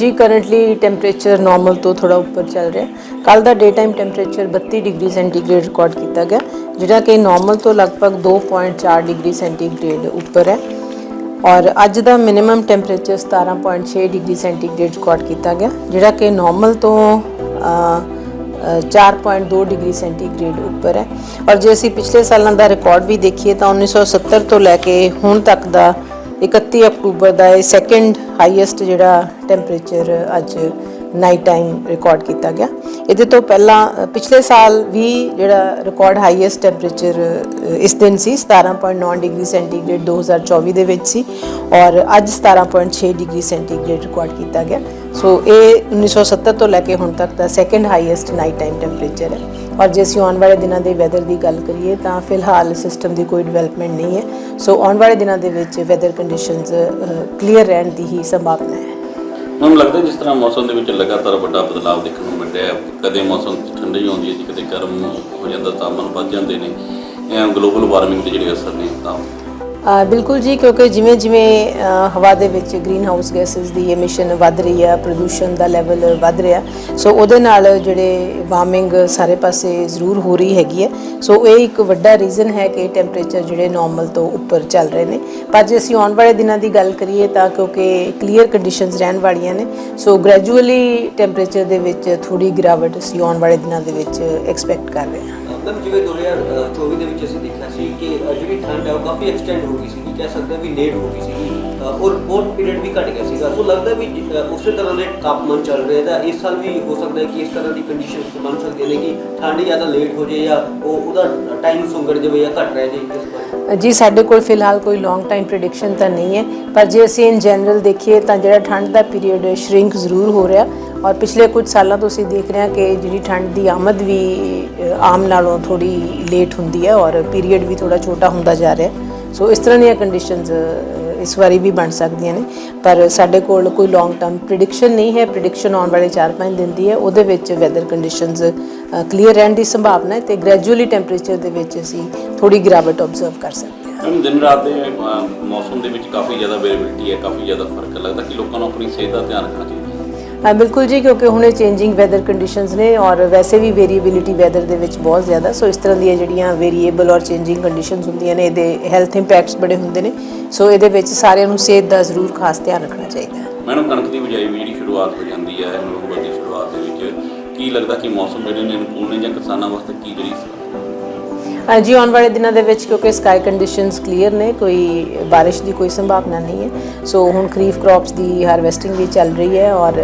ਜੀ currently temperature normal ਤੋਂ ਥੋੜਾ ਉੱਪਰ ਚੱਲ ਰਿਹਾ ਕੱਲ ਦਾ day time temperature 32 degree centigrade record ਕੀਤਾ ਗਿਆ। ਜਿਹੜਾ ਕਿ ਨਾਰਮਲ ਤੋਂ ਲਗਭਗ 2.4 ਡਿਗਰੀ ਸੈਂਟੀਗ੍ਰੇਡ ਉੱਪਰ ਹੈ। ਔਰ ਅੱਜ ਦਾ minimum temperature 17.6 degree centigrade record ਕੀਤਾ ਗਿਆ ਜਿਹੜਾ ਕਿ ਨਾਰਮਲ ਤੋਂ ਅ, ਅ, 4.2 ਡਿਗਰੀ ਸੈਂਟੀਗ੍ਰੇਡ ਉੱਪਰ ਹੈ। ਔਰ ਜੇ ਅਸੀਂ ਪਿਛਲੇ ਸਾਲਾਂ ਦਾ ਰਿਕਾਰਡ ਵੀ ਦੇਖੀਏ ਤਾਂ 1970 ਤੋਂ ਲੈ ਕੇ ਹੁਣ ਤੱਕ ਦਾ 31 ਅਕਤੂਬਰ ਦਾ ਇਹ ਸੈਕੰਡ ਹਾਈਐਸਟ ਜਿਹੜਾ ਟੈਂਪਰੇਚਰ ਅੱਜ ਨਾਈਟ ਟਾਈਮ ਰਿਕਾਰਡ ਕੀਤਾ ਗਿਆ। ਇਹਦੇ ਤੋਂ ਪਹਿਲਾਂ ਪਿਛਲੇ ਸਾਲ ਵੀ ਜਿਹੜਾ ਰਿਕਾਰਡ ਹਾਈਐਸਟ ਟੈਂਪਰੇਚਰ ਇਸ ਦਿਨ ਸੀ 17.9 ਡਿਗਰੀ ਸੈਂਟੀਗ੍ਰੇਡ 2024 ਦੇ ਵਿੱਚ ਸੀ। ਔਰ ਅੱਜ 17.6 ਡਿਗਰੀ ਸੈਂਟੀਗ੍ਰੇਡ ਰਿਕਾਰਡ ਕੀਤਾ ਗਿਆ। ਸੋ ਇਹ 1970 ਤੋਂ ਲੈ ਕੇ ਹੁਣ ਤੱਕ ਦਾ second highest night time temperature ਹੈ। ਔਰ ਜੇ ਅਸੀਂ ਆਉਣ ਵਾਲੇ ਦਿਨਾਂ ਦੇ ਵੈਦਰ ਦੀ ਗੱਲ ਕਰੀਏ ਤਾਂ ਫਿਲਹਾਲ ਸਿਸਟਮ ਦੀ ਕੋਈ ਡਿਵੈਲਪਮੈਂਟ ਨਹੀਂ ਹੈ। ਸੋ ਆਉਣ ਵਾਲੇ ਦਿਨਾਂ ਦੇ ਵਿੱਚ ਵੈਦਰ ਕੰਡੀਸ਼ਨਸ ਕਲੀਅਰ ਰਹਿਣ ਦੀ ਹੀ ਸੰਭਾਵਨਾ ਹੈ। ਮੈਨੂੰ ਲੱਗਦਾ ਜਿਸ ਤਰ੍ਹਾਂ ਮੌਸਮ ਦੇ ਵਿੱਚ ਲਗਾਤਾਰ ਵੱਡਾ ਬਦਲਾਅ ਦੇਖਣ ਨੂੰ ਮਿਲ ਰਿਹਾ ਹੈ, ਕਦੇ ਮੌਸਮ ਠੰਡੀ ਆਉਂਦੀ ਹੈ ਜੀ, ਕਦੇ ਗਰਮ ਹੋ ਜਾਂਦਾ ਤਾਪਮਾਨ ਵੱਧ ਜਾਂਦੇ ਨੇ। ਇਹ ਗਲੋਬਲ ਵਾਰਮਿੰਗ ਦੇ ਜਿਹੜੇ ਅਸਰ ਨੇ ਤਾਂ ਬਿਲਕੁਲ ਜੀ, ਕਿਉਂਕਿ ਜਿਵੇਂ ਜਿਵੇਂ ਹਵਾ ਦੇ ਵਿੱਚ ਗ੍ਰੀਨ ਹਾਊਸ ਗੈਸਸ ਦੀ ਐਮਿਸ਼ਨ ਵੱਧ ਰਹੀ ਹੈ, ਪ੍ਰਦੂਸ਼ਣ ਦਾ ਲੈਵਲ ਵੱਧ ਰਿਹਾ ਸੋ ਉਹਦੇ ਨਾਲ ਜਿਹੜੇ ਵਾਰਮਿੰਗ ਸਾਰੇ ਪਾਸੇ ਜ਼ਰੂਰ ਹੋ ਰਹੀ ਹੈਗੀ ਹੈ ਸੋ ਇਹ ਇੱਕ ਵੱਡਾ ਰੀਜ਼ਨ ਹੈ ਕਿ ਟੈਂਪਰੇਚਰ ਜਿਹੜੇ ਨਾਰਮਲ ਤੋਂ ਉੱਪਰ ਚੱਲ ਰਹੇ ਨੇ। ਪਰ ਜੇ ਅਸੀਂ ਆਉਣ ਵਾਲੇ ਦਿਨਾਂ ਦੀ ਗੱਲ ਕਰੀਏ ਤਾਂ ਕਿਉਂਕਿ ਕਲੀਅਰ ਕੰਡੀਸ਼ਨਸ ਰਹਿਣ ਵਾਲੀਆਂ ਨੇ ਸੋ ਗ੍ਰੈਜੂਅਲੀ ਟੈਂਪਰੇਚਰ ਦੇ ਵਿੱਚ ਥੋੜੀ ਗਿਰਾਵਟ ਅਸੀਂ ਆਉਣ ਵਾਲੇ ਦਿਨਾਂ ਦੇ ਵਿੱਚ ਐਕਸਪੈਕਟ ਕਰ ਰਹੇ ਹਾਂ। ਮੈਮ ਜਿਵੇਂ 2024 ਦੇ ਵਿੱਚ ਅਸੀਂ ਦੇਖਿਆ ਸੀ ਕਿ ਜਿਹੜੀ ਠੰਡ ਹੈ ਉਹ ਕਾਫੀ ਐਕਸਟੈਂਡ ਹੋ ਗਈ ਸੀ ਕਹਿ ਸਕਦੇ ਵੀ ਲੇਟ ਹੋ ਗਈ ਸੀ ਔਰ ਬਹੁਤ ਪੀਰੀਅਡ ਵੀ ਘਟ ਗਿਆ ਸੀਗਾ। ਸੋ ਲੱਗਦਾ ਵੀ ਉਸੇ ਤਰ੍ਹਾਂ ਦੇ ਤਾਪਮਾਨ ਚੱਲ ਰਿਹਾ ਤਾਂ ਇਸ ਸਾਲ ਵੀ ਹੋ ਸਕਦਾ ਹੈ ਕਿ ਇਸ ਤਰ੍ਹਾਂ ਦੀ ਕੰਡੀਸ਼ਨਸ ਬਣ ਸਕਦੀਆਂ ਨੇ ਕਿ ਠੰਡ ਜ਼ਿਆਦਾ ਲੇਟ ਹੋ ਜਾਏ ਜਾਂ ਉਹ ਉਹਦਾ ਟਾਈਮ ਸੁੰਗੜ ਜਾਵੇ ਜਾਂ ਘਟ ਰਹਿ ਜਾਏ ਇਸ ਬਾਰੇ। ਜੀ, ਸਾਡੇ ਕੋਲ ਫਿਲਹਾਲ ਕੋਈ ਲੌਂਗ ਟਾਈਮ ਪ੍ਰੈਡਿਕਸ਼ਨ ਤਾਂ ਨਹੀਂ ਹੈ, ਪਰ ਜੇ ਅਸੀਂ ਇਨ ਜਨਰਲ ਦੇਖੀਏ ਤਾਂ ਜਿਹੜਾ ਠੰਡ ਦਾ ਪੀਰੀਅਡ ਸ਼ਰਿੰਕ ਜ਼ਰੂਰ ਹੋ ਰਿਹਾ। ਔਰ ਪਿਛਲੇ ਕੁਝ ਸਾਲਾਂ ਤੋਂ ਅਸੀਂ ਦੇਖ ਰਹੇ ਹਾਂ ਕਿ ਜਿਹੜੀ ਠੰਡ ਦੀ ਆਮਦ ਵੀ ਆਮ ਨਾਲੋਂ ਥੋੜੀ ਲੇਟ ਹੁੰਦੀ ਹੈ ਔਰ ਪੀਰੀਅਡ ਵੀ ਥੋੜਾ ਛੋਟਾ ਹੁੰਦਾ ਜਾ ਰਿਹਾ ਸੋ ਇਸ ਤਰ੍ਹਾਂ ਦੀਆਂ ਕੰਡੀਸ਼ਨਸ ਇਸ ਵਾਰੀ ਵੀ ਬਣ ਸਕਦੀਆਂ ਨੇ। ਪਰ ਸਾਡੇ ਕੋਲ ਕੋਈ ਲੌਂਗ ਟਰਮ ਪ੍ਰੈਡਿਕਸ਼ਨ ਨਹੀਂ ਹੈ। ਪ੍ਰੈਡਿਕਸ਼ਨ ਆਉਣ ਵਾਲੇ 4-5 ਦਿਨ ਦੀ ਹੈ। ਉਹਦੇ ਵਿੱਚ ਵੈਦਰ ਕੰਡੀਸ਼ਨਸ ਕਲੀਅਰ ਰਹਿਣ ਦੀ ਸੰਭਾਵਨਾ ਹੈ ਤੇ ਗ੍ਰੈਜੂਅਲੀ ਟੈਂਪਰੇਚਰ ਦੇ ਵਿੱਚ ਅਸੀਂ ਥੋੜੀ ਗਿਰਾਵਟ ਆਬਜ਼ਰਵ ਕਰ ਸਕਦੇ ਹਾਂ। ਮੈਮ, ਦਿਨ ਰਾਤ ਦੇ ਮੌਸਮ ਦੇ ਵਿੱਚ ਕਾਫੀ ਜ਼ਿਆਦਾ ਵੇਰੀਬਿਲਿਟੀ ਹੈ, ਕਾਫੀ ਜ਼ਿਆਦਾ ਫ਼ਰਕ ਲੱਗਦਾ ਕਿ ਲੋਕਾਂ ਨੂੰ ਆਪਣੀ ਸਿਹਤ ਦਾ ਧਿਆਨ ਰੱਖਣਾ ਚਾਹੀਦਾ ਬਿਲਕੁਲ ਜੀ, ਕਿਉਂਕਿ ਹੁਣੇ ਚੇਂਜਿੰਗ ਵੈਦਰ ਕੰਡੀਸ਼ਨਸ ਨੇ ਔਰ ਵੈਸੇ ਵੀ ਵੇਰੀਏਬਿਲਿਟੀ ਵੈਦਰ ਦੇ ਵਿੱਚ ਬਹੁਤ ਜ਼ਿਆਦਾ। ਸੋ ਇਸ ਤਰ੍ਹਾਂ ਦੀਆਂ ਜਿਹੜੀਆਂ ਵੇਰੀਏਬਲ ਔਰ ਚੇਂਜਿੰਗ ਕੰਡੀਸ਼ਨਸ ਹੁੰਦੀਆਂ ਨੇ, ਇਹਦੇ ਹੈਲਥ ਇੰਪੈਕਟਸ ਬੜੇ ਹੁੰਦੇ ਨੇ। ਸੋ ਇਹਦੇ ਵਿੱਚ ਸਾਰਿਆਂ ਨੂੰ ਸਿਹਤ ਦਾ ਜ਼ਰੂਰ ਖਾਸ ਧਿਆਨ ਰੱਖਣਾ ਚਾਹੀਦਾ ਹੈ। ਮੈਡਮ, ਕਣਕ ਦੀ ਬਿਜਾਈ ਵੀ ਜਿਹੜੀ ਸ਼ੁਰੂਆਤ ਹੋ ਜਾਂਦੀ ਹੈ, ਨਵੰਬਰ ਦੀ ਸ਼ੁਰੂਆਤ ਦੇ ਵਿੱਚ। ਕੀ ਲੱਗਦਾ ਕਿ ਮੌਸਮ ਜਿਹੜੇ ਨੇ ਅਨੁਕੂਲ ਨੇ ਜਾਂ ਕਿਸਾਨਾਂ ਵਾਸਤੇ ਕੀ ਜਿਹੜੀ ਹਾਂਜੀ ਆਉਣ ਵਾਲੇ ਦਿਨਾਂ ਦੇ ਵਿੱਚ ਕਿਉਂਕਿ ਸਕਾਈ ਕੰਡੀਸ਼ਨਸ ਕਲੀਅਰ ਨੇ, ਕੋਈ ਬਾਰਿਸ਼ ਦੀ ਕੋਈ ਸੰਭਾਵਨਾ ਨਹੀਂ ਹੈ। ਸੋ ਹੁਣ ਖਰੀਫ ਕ੍ਰੌਪਸ ਦੀ ਹਾਰਵੈਸਟਿੰਗ ਵੀ ਚੱਲ ਰਹੀ ਹੈ ਔਰ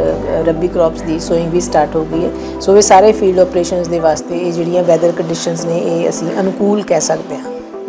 ਰੱਬੀ ਕ੍ਰੌਪਸ ਦੀ ਸੋਇੰਗ ਵੀ ਸਟਾਰਟ ਹੋ ਗਈ ਹੈ। ਸੋ ਇਹ ਸਾਰੇ ਫੀਲਡ ਆਪਰੇਸ਼ਨਸ ਦੇ ਵਾਸਤੇ ਇਹ ਜਿਹੜੀਆਂ ਵੈਦਰ ਕੰਡੀਸ਼ਨਸ ਨੇ, ਇਹ ਅਸੀਂ ਅਨੁਕੂਲ ਕਹਿ ਸਕਦੇ ਹਾਂ।